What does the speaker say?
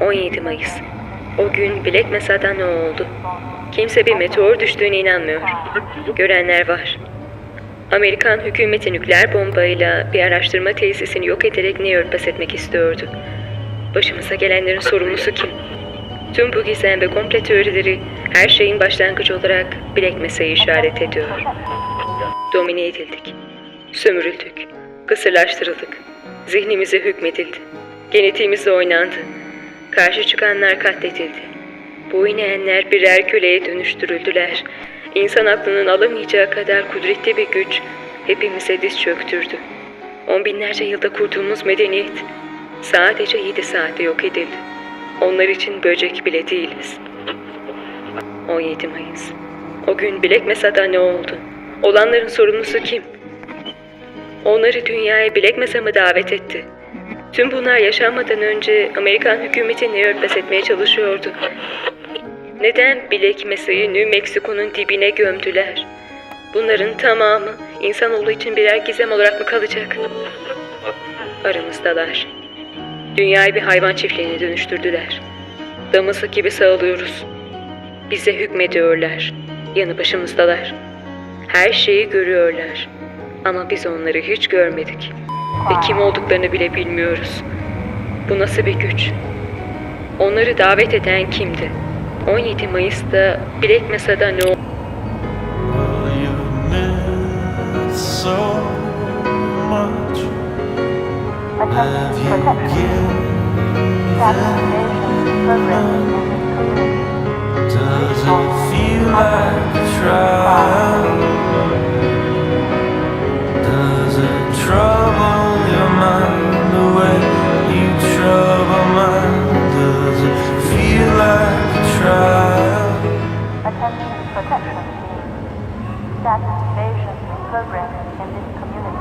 17 Mayıs. O gün Black Mesa'da ne oldu? Kimse bir meteor düştüğüne inanmıyor. Görenler var. Amerikan hükümeti nükleer bombayla bir araştırma tesisini yok ederek neyi örtbas etmek istiyordu. Başımıza gelenlerin sorumlusu kim? Tüm bu gizem ve komple teorileri her şeyin başlangıcı olarak Black Mesa'yı işaret ediyor. Domine edildik. Sömürüldük. Kısırlaştırıldık. Zihnimize hükmedildi. Genetiğimizle oynandı. Karşı çıkanlar katledildi. Boyun eğenler birer köleye dönüştürüldüler. İnsan aklının alamayacağı kadar kudretli bir güç hepimize diz çöktürdü. On binlerce yılda kurduğumuz medeniyet sadece yedi saatte yok edildi. Onlar için böcek bile değiliz. 17 Mayıs. O gün Black Mesa'da ne oldu? Olanların sorumlusu kim? Onları dünyaya Black Mesa mı davet etti? Tüm bunlar yaşanmadan önce Amerikan hükümeti ne örtbas etmeye çalışıyordu? Neden Black Mesa'yı New Mexico'nun dibine gömdüler? Bunların tamamı insanoğlu için birer gizem olarak mı kalacak? Aramızdalar. Dünyayı bir hayvan çiftliğine dönüştürdüler. Damızlık gibi sağlıyoruz. Bize hükmediyorlar. Yanı başımızdalar. Her şeyi görüyorlar. Ama biz onları hiç görmedik. Ve kim olduklarını bile bilmiyoruz. Bu nasıl bir güç? Onları davet eden kimdi? 17 Mayıs'ta Black Mesa'da ne oldu? Will you miss so habitat conservation progress in this community.